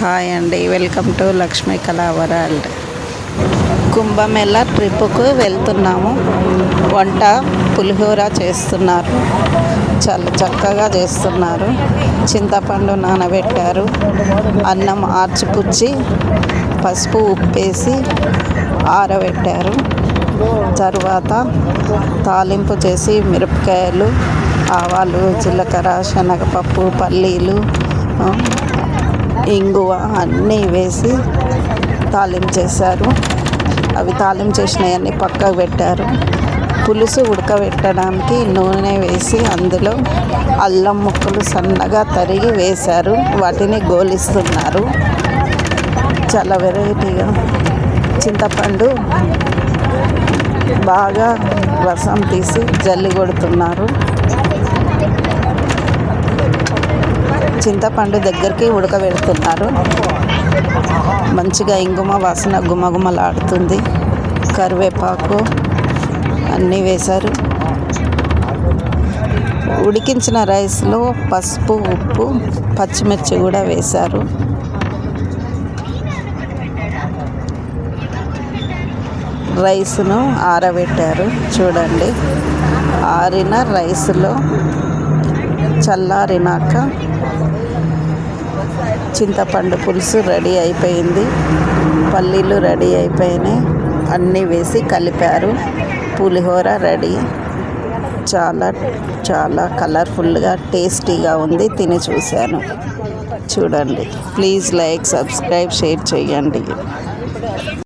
Hi అండి welcome to Lakshmi కళా world. Kumbh Mela ట్రిప్పుకు వెళ్తున్నాము. వంట పులిహోర చేస్తున్నారు. చాలా చక్కగా చేస్తున్నారు. చింతపండు నానబెట్టారు. అన్నం ఆర్చిపుచ్చి పసుపు ఉప్పేసి ఆరబెట్టారు. తరువాత తాలింపు చేసి మిరపకాయలు ఆవాలు జీలకర్ర శనగపప్పు పల్లీలు ఇంగువ అన్నీ వేసి తాలింపు చేశారు. అవి తాలింపు చేసినవన్నీ పక్కకు పెట్టారు. పులుసు ఉడకబెట్టడానికి నూనె వేసి అందులో అల్లం ముక్కలు సన్నగా తరిగి వేశారు. వాటిని గోలిస్తున్నారు. చాలా వెరైటీగా చింతపండు బాగా రసం తీసి జల్లి కొడుతున్నారు చింతపండు దగ్గరికి ఉడకబెడుతున్నారు. మంచిగా ఇంగుమ వాసన గుమగుమలాడుతుంది. కరివేపాకు అన్నీ వేశారు. ఉడికించిన రైస్లో పసుపు ఉప్పు పచ్చిమిర్చి కూడా వేశారు. రైస్ను ఆరబెట్టారు. చూడండి. ఆరిన రైస్లో చల్లారినాక చింతపండు పులుసు రెడీ అయిపోయింది. పల్లీలు రెడీ అయిపోయినాయి. అన్నీ వేసి కలిపారు. పులిహోర రెడీ. చాలా చాలా కలర్ఫుల్గా టేస్టీగా ఉంది. తిని చూశాను. చూడండి. ప్లీజ్ లైక్ సబ్స్క్రైబ్ షేర్ చేయండి.